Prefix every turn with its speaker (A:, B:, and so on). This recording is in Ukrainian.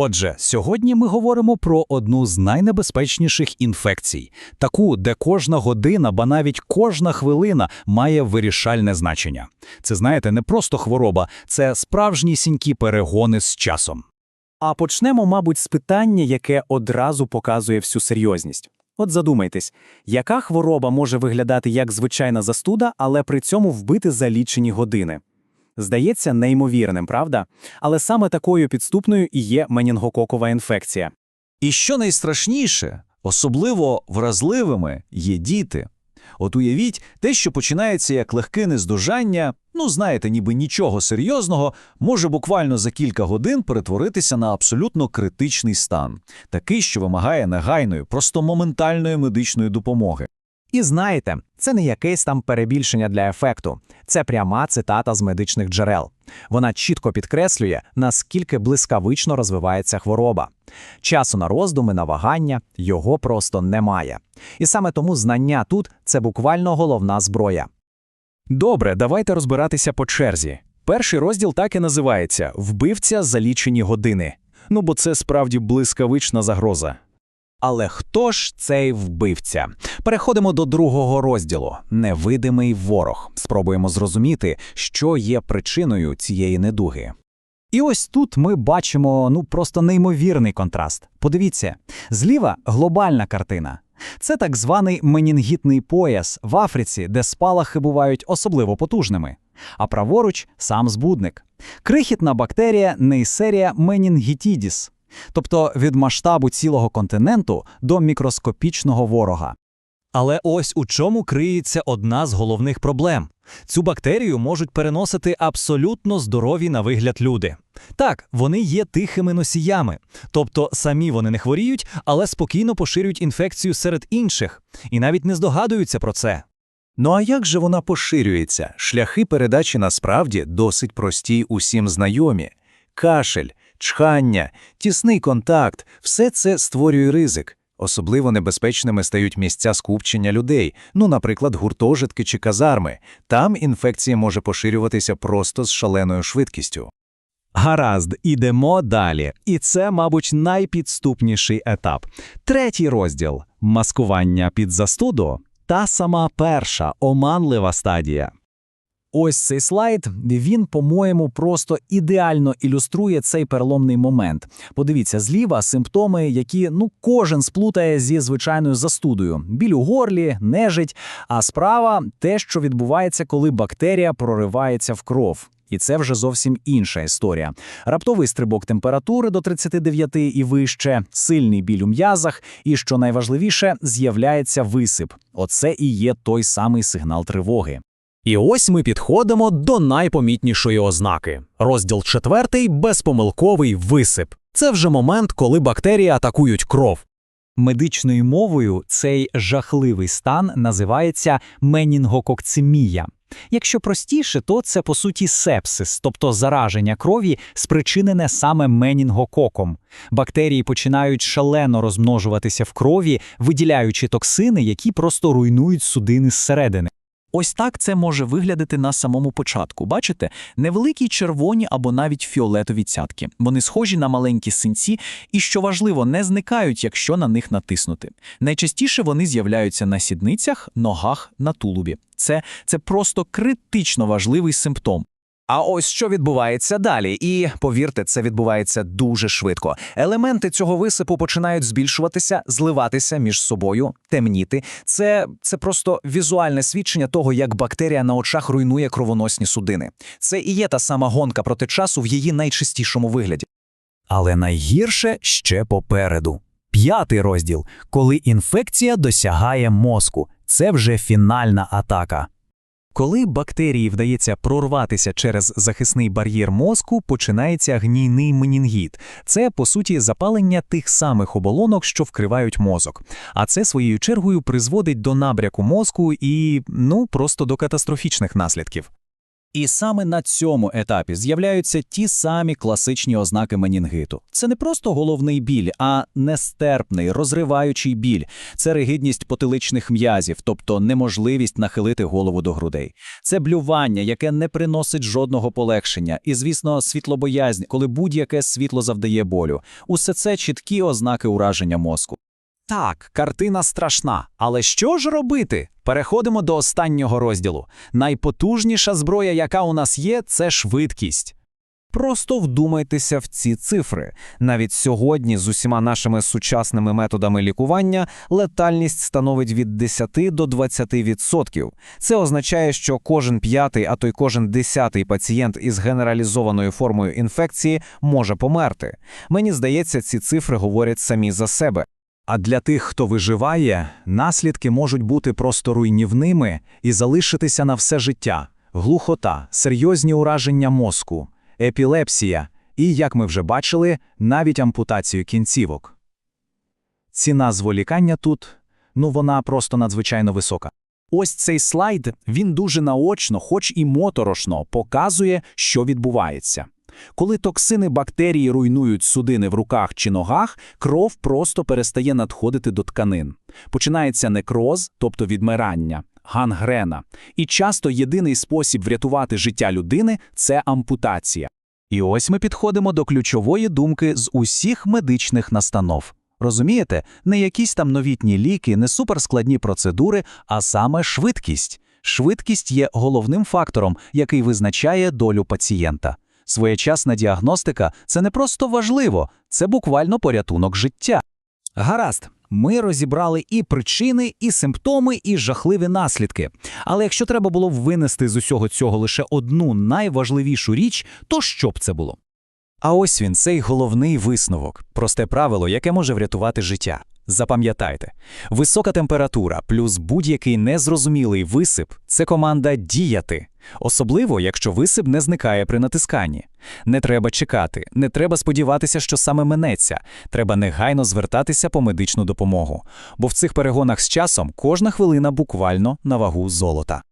A: Отже, сьогодні ми говоримо про одну з найнебезпечніших інфекцій, таку, де кожна година, ба навіть кожна хвилина має вирішальне значення. Це, знаєте, не просто хвороба, це справжнісінькі перегони з часом.
B: А почнемо, мабуть, з питання, яке одразу показує всю серйозність. От задумайтесь, яка хвороба може виглядати як звичайна застуда, але при цьому вбити за лічені години? Здається, неймовірним, правда? Але саме такою підступною і є менінгококова інфекція.
C: І що найстрашніше, особливо вразливими є діти. От уявіть, те, що починається як легке нездужання, ну знаєте, ніби нічого серйозного, може буквально за кілька годин перетворитися на абсолютно критичний стан, такий, що вимагає негайної, просто моментальної медичної допомоги.
D: І знаєте, це не якесь там перебільшення для ефекту, це пряма цитата з медичних джерел. Вона чітко підкреслює, наскільки блискавично розвивається хвороба. Часу на роздуми, на вагання його просто немає. І саме тому знання тут це буквально головна зброя.
B: Добре, давайте розбиратися по черзі. Перший розділ так і називається Вбивця за лічені години. Ну бо це справді блискавична загроза.
D: Але хто ж цей вбивця? Переходимо до другого розділу невидимий ворог. Спробуємо зрозуміти, що є причиною цієї недуги. І ось тут ми бачимо ну просто неймовірний контраст. Подивіться, зліва глобальна картина. Це так званий менінгітний пояс в Африці, де спалахи бувають особливо потужними. А праворуч сам збудник. Крихітна бактерія нейсерія менінгітідіс, тобто від масштабу цілого континенту до мікроскопічного ворога.
E: Але ось у чому криється одна з головних проблем. Цю бактерію можуть переносити абсолютно здорові на вигляд люди. Так, вони є тихими носіями, тобто самі вони не хворіють, але спокійно поширюють інфекцію серед інших і навіть не здогадуються про це.
F: Ну а як же вона поширюється? Шляхи передачі насправді досить прості усім знайомі. Кашель, чхання, тісний контакт – все це створює ризик. Особливо небезпечними стають місця скупчення людей, ну, наприклад, гуртожитки чи казарми. Там інфекція може поширюватися просто з шаленою швидкістю.
D: Гаразд, ідемо далі. І це, мабуть, найпідступніший етап. Третій розділ маскування під застуду та сама перша оманлива стадія. Ось цей слайд, він, по-моєму, просто ідеально ілюструє цей переломний момент. Подивіться, зліва симптоми, які ну кожен сплутає зі звичайною застудою: біль у горлі, нежить. А справа те, що відбувається, коли бактерія проривається в кров. І це вже зовсім інша історія. Раптовий стрибок температури до 39 і вище, сильний біль у м'язах, і що найважливіше, з'являється висип. Оце і є той самий сигнал тривоги.
E: І ось ми підходимо до найпомітнішої ознаки. Розділ четвертий безпомилковий висип. Це вже момент, коли бактерії атакують кров.
D: Медичною мовою цей жахливий стан називається менінгококцемія. Якщо простіше, то це по суті сепсис, тобто зараження крові, спричинене саме менінгококом. Бактерії починають шалено розмножуватися в крові, виділяючи токсини, які просто руйнують судини зсередини.
G: Ось так це може виглядати на самому початку. Бачите, невеликі червоні або навіть фіолетові цятки. Вони схожі на маленькі синці, і що важливо, не зникають, якщо на них натиснути. Найчастіше вони з'являються на сідницях, ногах, на тулубі. Це, це просто критично важливий симптом.
D: А ось що відбувається далі, і повірте, це відбувається дуже швидко. Елементи цього висипу починають збільшуватися, зливатися між собою, темніти. Це, це просто візуальне свідчення того, як бактерія на очах руйнує кровоносні судини. Це і є та сама гонка проти часу в її найчистішому вигляді.
A: Але найгірше ще попереду. П'ятий розділ, коли інфекція досягає мозку. Це вже фінальна атака.
B: Коли бактерії вдається прорватися через захисний бар'єр мозку, починається гнійний менінгіт. Це, по суті, запалення тих самих оболонок, що вкривають мозок. А це своєю чергою призводить до набряку мозку і, ну, просто до катастрофічних наслідків. І саме на цьому етапі з'являються ті самі класичні ознаки менінгиту. Це не просто головний біль, а нестерпний, розриваючий біль. Це ригидність потиличних м'язів, тобто неможливість нахилити голову до грудей. Це блювання, яке не приносить жодного полегшення. І, звісно, світлобоязнь, коли будь-яке світло завдає болю. Усе це чіткі ознаки ураження мозку.
A: Так, картина страшна. Але що ж робити? Переходимо до останнього розділу. Найпотужніша зброя, яка у нас є, це швидкість.
H: Просто вдумайтеся в ці цифри. Навіть сьогодні з усіма нашими сучасними методами лікування летальність становить від 10 до 20%. Це означає, що кожен п'ятий, а то й кожен десятий пацієнт із генералізованою формою інфекції може померти. Мені здається, ці цифри говорять самі за себе.
F: А для тих, хто виживає, наслідки можуть бути просто руйнівними і залишитися на все життя. Глухота, серйозні ураження мозку, епілепсія і, як ми вже бачили, навіть ампутацію кінцівок. Ціна зволікання тут, ну вона просто надзвичайно висока.
B: Ось цей слайд, він дуже наочно, хоч і моторошно, показує, що відбувається. Коли токсини бактерії руйнують судини в руках чи ногах, кров просто перестає надходити до тканин. Починається некроз, тобто відмирання, гангрена. І часто єдиний спосіб врятувати життя людини – це ампутація.
F: І ось ми підходимо до ключової думки з усіх медичних настанов. Розумієте, не якісь там новітні ліки, не суперскладні процедури, а саме швидкість. Швидкість є головним фактором, який визначає долю пацієнта. Своєчасна діагностика – це не просто важливо, це буквально порятунок життя.
A: Гаразд, ми розібрали і причини, і симптоми, і жахливі наслідки. Але якщо треба було винести з усього цього лише одну найважливішу річ, то що б це було?
B: А ось він, цей головний висновок, просте правило, яке може врятувати життя. Запам'ятайте, висока температура плюс будь-який незрозумілий висип – це команда діяти. Особливо, якщо висип не зникає при натисканні. Не треба чекати, не треба сподіватися, що саме минеться. Треба негайно звертатися по медичну допомогу. Бо в цих перегонах з часом кожна хвилина буквально на вагу золота.